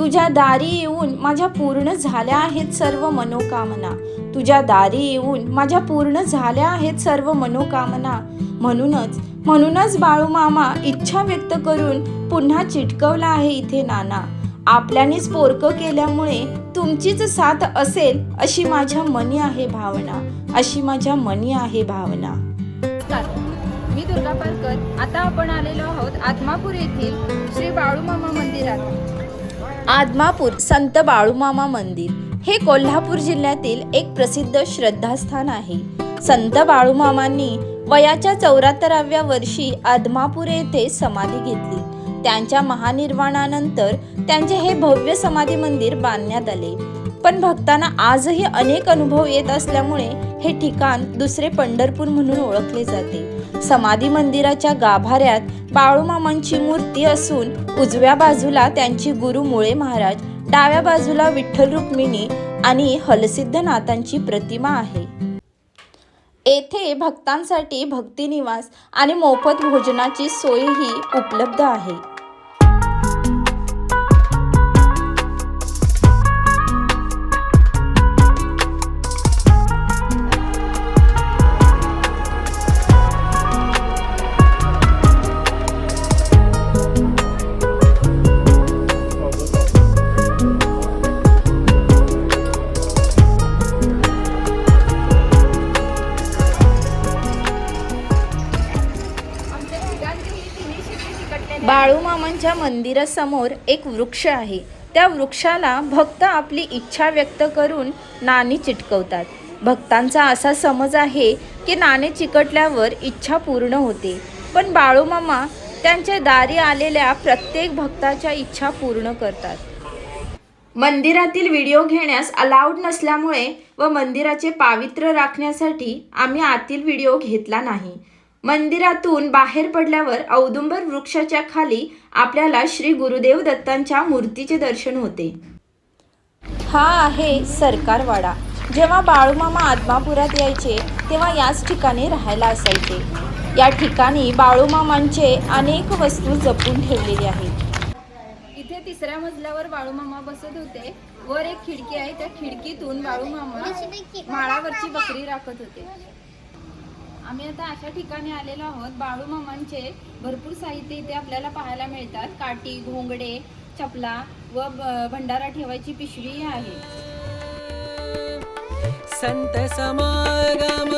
तुझ्या दारी येऊन माझ्या पूर्ण झाल्या आहेत सर्व मनोकामना. तुझ्या दारी येऊन माझ्या पूर्ण झाल्या आहेत सर्व मनोकामना. म्हणूनच म्हणूनच बाळू मामा इच्छा व्यक्त करून पुन्हा चिटकवला आहे इथे नाना. आपल्यानेच पोरकं केल्यामुळे तुमचीच साथ असेल अशी माझ्या मनी आहे भावना. अशी माझ्या मनी आहे भावना. मी दुर्गा पारकर आता आपण आलेलो आहोत आत्मापूर येथील श्री बाळूमामा मंदिरात. आदमापूर संत बाळूमामा मंदिर हे कोल्हापूर जिल्ह्यातील एक प्रसिद्ध श्रद्धास्थान आहे. संत बाळूमामांनी वयाच्या चौऱ्याहत्तराव्या वर्षी आदमापूर येथे समाधी घेतली. त्यांच्या महानिर्वाणानंतर त्यांचे हे भव्य समाधी मंदिर बांधण्यात आले. पण भक्तांना आजही अनेक अनुभव येत असल्यामुळे हे ठिकाण दुसरे पंढरपूर म्हणून ओळखले जाते. समाधी मंदिराच्या गाभाऱ्यात बाळूमामांची मूर्ती असून उजव्या बाजूला त्यांची गुरु मुळे महाराज डाव्या बाजूला विठ्ठल रुक्मिणी आणि हलसिद्धनाथांची प्रतिमा आहे. येथे भक्तांसाठी भक्तिनिवास आणि मोफत भोजनाची सोयही उपलब्ध आहे. बाळूमामांच्या मंदिरासमोर एक वृक्ष आहे. त्या वृक्षाला भक्त आपली इच्छा व्यक्त करून नाणी चिटकवतात. भक्तांचा असा समज आहे की नाणे चिकटल्यावर इच्छा पूर्ण होते. पण बाळूमामा त्यांच्या दारी आलेल्या प्रत्येक भक्ताच्या इच्छा पूर्ण करतात. मंदिरातील व्हिडिओ घेण्यास अलाउड नसल्यामुळे व मंदिराचे पावित्र्य राखण्यासाठी आम्ही आतील व्हिडिओ घेतला नाही. मंदिरातून बाहेर पडल्यावर औदुंबर वृक्षाच्या खाली आपल्याला श्री गुरुदेव दत्तांच्या मूर्तीचे दर्शन होते. हा आहे सरकारवाडा. जेव्हा बाळूमामा आदमापुरात यायचे तेव्हा याच ठिकाणी राहायला असायचे. या ठिकाणी बाळूमामांचे अनेक वस्तू जपून ठेवलेली आहेत. इथे तिसऱ्या मजल्यावर बाळूमामा बसत होते. वर एक खिडकी आहे. त्या खिडकीतून बाळूमामा माळावरची बकरी राखत होते. आम्ही आता अशा ठिकाणी आलेलो आहोत. बाळूमामांचे भरपूर साहित्य इथे आपल्याला पाहायला मिळतात. काठी घोंगडे चपला व भंडारा ठेवायची पिशवी आहे. संत समागम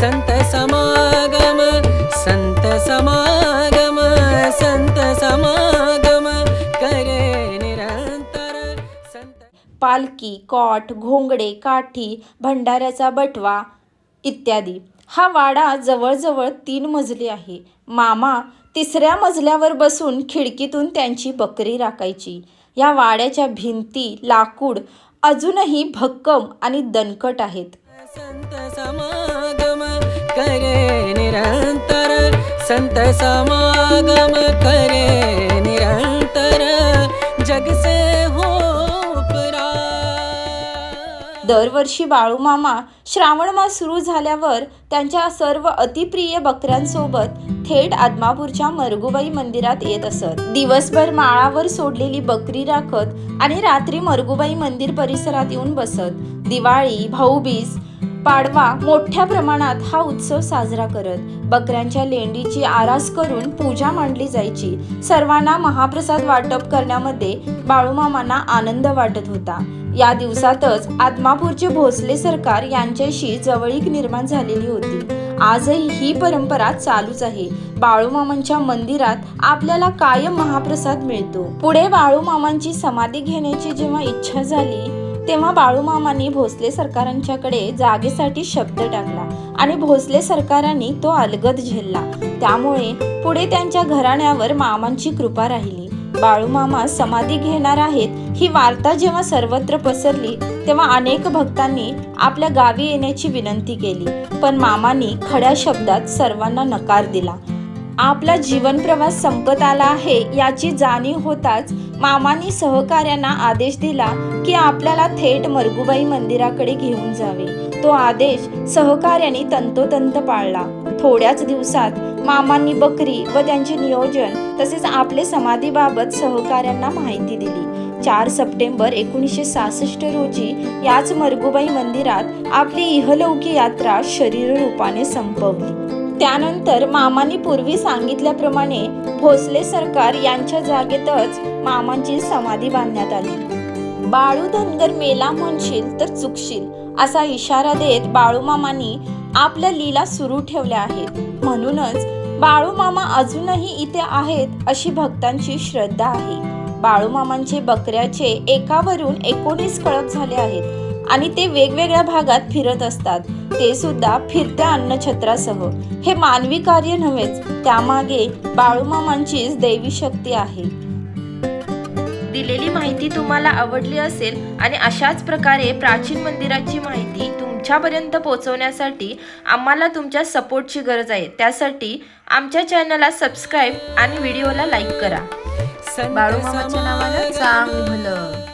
संत समागम. पालखी पालकी कॉट घोंगडे काठी भंडाऱ्याचा बटवा इत्यादी. हा वाडा जवळजवळ तीन मजली आहे. मामा तिसऱ्या मजल्यावर बसून खिडकीतून त्यांची बकरी राखायची. या वाड्याच्या भिंती लाकूड अजूनही भक्कम आणि दणकट आहेत. संत समागम करे निरंतर. संत समागम करे दरवर्षी बाळूमामा श्रावण मास सुरू झाल्यावर त्यांच्या सर्व अतिप्रिय बकऱ्यांसोबत थेट आदमापूरच्या मरगुबाई मंदिरात येत असत. दिवसभर माळावर सोडलेली बकरी राखत आणि रात्री मरगुबाई मंदिर परिसरात येऊन बसत. दिवाळी भाऊबीज पाडवा मोठ्या प्रमाणात हा उत्सव साजरा करत. बकऱ्यांच्या लेंडीची आरास करून पूजा मांडली जायची. सर्वांना महाप्रसाद वाटप करण्यामध्ये बाळूमामांना आनंद वाटत होता. या दिवसातच आत्मापूरचे भोसले सरकार यांच्याशी जवळीक निर्माण झालेली होती. आजही ही परंपरा चालूच आहे. बाळूमामांच्या मंदिरात आपल्याला कायम महाप्रसाद मिळतो. पुढे बाळूमामांची समाधी घेण्याची जेव्हा इच्छा झाली तेव्हा बाळूमामांनी भोसले सरकारांच्याकडे जागेसाठी शब्द टाकला आणि भोसले सरकारांनी तो अलगद झेलला. त्यामुळे पुढे त्यांच्या घराण्यावर मामांची कृपा राहिली. बाळूमामा समाधी घेणार आहेत. ही वार्ता जेव्हा सर्वत्र पसरली तेव्हा अनेक भक्तांनी आपल्या गावी येण्याची विनंती केली. पण मामानी खड्या शब्दात सर्वांना नकार दिला. आपला जीवन प्रवास संपत आला आहे याची जाणीव होताच मामानी सहकार्यांना आदेश दिला की आपल्याला थेट मरगुबाई मंदिराकडे घेऊन जावे. तो आदेश सहकार्याने तंतोतंत पाळला. थोड्याच दिवसात मामांनी बकरी व त्यांचे नियोजन तसेच आपले समाधीबाबत सहकाऱ्यांना माहिती दिली. चार सप्टेंबर एकोणीसशे सहासष्ट रोजी याच मरगुबाई मंदिरात आपली इहलौकी यात्रा शरीर रूपाने संपवली. त्यानंतर मामांनी पूर्वी सांगितल्याप्रमाणे भोसले सरकार यांच्या जागेतच मामांची समाधी बांधण्यात आली. बाळू धनगर मेला म्हणशील तर चुकशील असा इशारा देत बाळूमामांनी आपल्या लीला सुरू ठेवल्या आहेत. म्हणूनच बाळूमामा अजूनही इथे आहेत अशी भक्तांची श्रद्धा आहे. बाळूमामांचे बकऱ्याचे एकावरून एकोणीस कळप झाले आहेत आणि ते वेगवेगळ्या भागात फिरत असतात. ते सुद्धा फिरत्या अन्नछत्रासह. हे मानवी कार्य नव्हेच त्यामागे बाळूमामांचीच दैवी शक्ती आहे. दिलेली माहिती तुम्हाला आवडली असेल आणि अशाच प्रकारे प्राचीन मंदिराची माहिती तुमच्यापर्यंत पोहोचवण्यासाठी आम्हाला तुमच्या सपोर्टची गरज आहे. त्यासाठी आमच्या चॅनलला सबस्क्राईब आणि व्हिडिओला लाईक करा. बाळूमामाच्या नावानं चांगलं. भलं